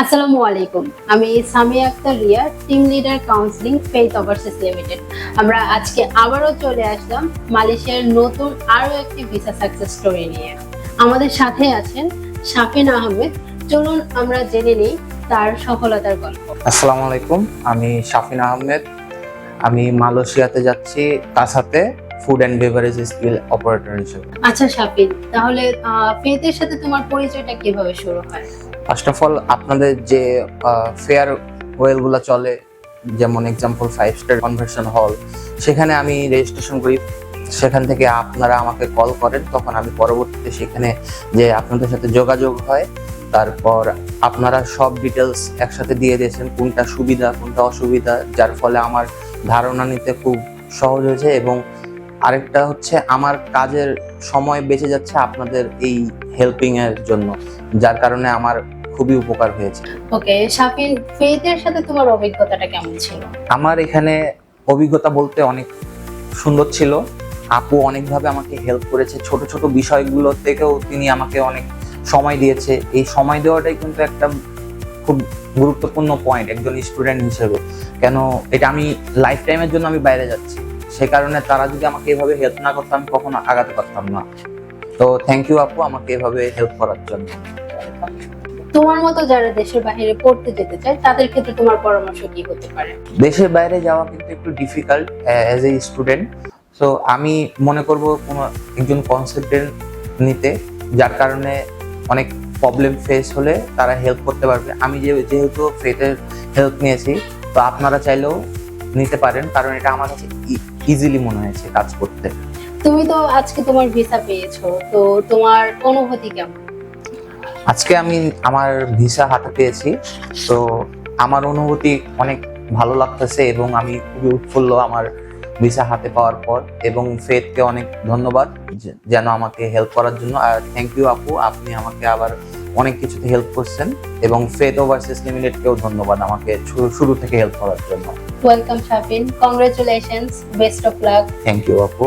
আসসালামু আলাইকুম। আমি Samia Akter Riya team leader counselling Faith Overseas Limited আমরা আজকে আবারও চলে আসলাম মালয়েশিয়ার নতুন আরও একটি ভিসা সাকসেস স্টোরি নিয়ে। আমাদের সাথে আছেন শাফিন আহমেদ। চলুন আমরা জেনে নিই তার সফলতার গল্প। আসসালামু আলাইকুম, আমি শাফিন আহমেদ। আমি মালয়েশিয়াতে যাচ্ছি কাসাতে food and beverage skill operator হিসেবে। আচ্ছা শাফিন তাহলে ফেথের সাথে তোমার পরিচয়টা কীভাবে শুরু হয়? ফার্স্ট অফ অল আপনাদের যে ফেয়ার ওয়েলগুলো চলে যেমন এক্সাম্পল ফাইভ স্টার কনভার্সন হল সেখানে আমি রেজিস্ট্রেশন করি। সেখান থেকে আপনারা আমাকে কল করেন তখন আমি পরবর্তীতে সেখানে যে আপনাদের সাথে যোগাযোগ হয় তারপর আপনারা সব ডিটেলস একসাথে দিয়ে দিয়েছেন কোনটা সুবিধা কোনটা অসুবিধা যার ফলে আমার ধারণা নিতে খুব সহজ হয়েছে এবং আরেকটা হচ্ছে আমার কাজের সময় বেঁচে যাচ্ছে আপনাদের এই হেল্পিং এর জন্য যার কারণে আমার খুবই উপকার হয়েছে। ওকে শাফিন ফেথের সাথে তোমার অভিজ্ঞতাটা কেমন ছিল? আমার এখানে অভিজ্ঞতা বলতে অনেক সুন্দর ছিল। আপু অনেকভাবে আমাকে হেল্প করেছে। ছোট ছোট বিষয়গুলো থেকেও তিনি আমাকে অনেক সময় দিয়েছে। এই সময় দেওয়াটাই কিন্তু একটা খুব গুরুত্বপূর্ণ পয়েন্ট একজন স্টুডেন্ট হিসেবে। কেন এটা আমি লাইফ টাইমের জন্য আমি বাইরে যাচ্ছি। সে কারণে তারা যদি আমাকে এভাবে হেল্প না করতো আমি কখনো আগাতে পারতাম না। তো থ্যাংক ইউ আপু আমাকে এভাবে হেল্প করার জন্য। তোমার মতো যারা দেশের বাইরে পড়তে যেতে চায় তাদের ক্ষেত্রে তোমার পরামর্শ কি হতে পারে? দেশের বাইরে যাওয়া কিন্তু একটু difficult as a student so আমি মনে করব কোনো একজন কনসালটেন্ট নিতে যার কারণে অনেক প্রবলেম ফেস হলে তারা হেল্প করতে পারবে। আমি যে যেহেতু ফেটের হেল্প নিয়েছি তো আপনারা চাইলেও নিতে পারেন কারণ এটা আমার কাছে ইজিলি মনে হয়েছে কাজ করতে। তুমি তো আজকে তোমার ভিসা পেয়েছ তো তোমার অনুভূতি কেমন? আজকে আমি আমার ভিসা হাতে পেয়েছি তো আমার অনুভূতি অনেক ভালো লাগতেছে এবং আমি খুবই উৎফুল্ল আমার ভিসা হাতে পাওয়ার পর এবং ফেথকে অনেক ধন্যবাদ যে- যেন আমাকে হেল্প করার জন্য। আর থ্যাংক ইউ আপু আপনি আমাকে আবার অনেক কিছুতে হেল্প করছেন এবং ফেথ ওভারসিস লিমিটেডকেও ধন্যবাদ আমাকে শুরু থেকে হেল্প করার জন্য। Welcome Shafin congratulations best of luck thank you আপু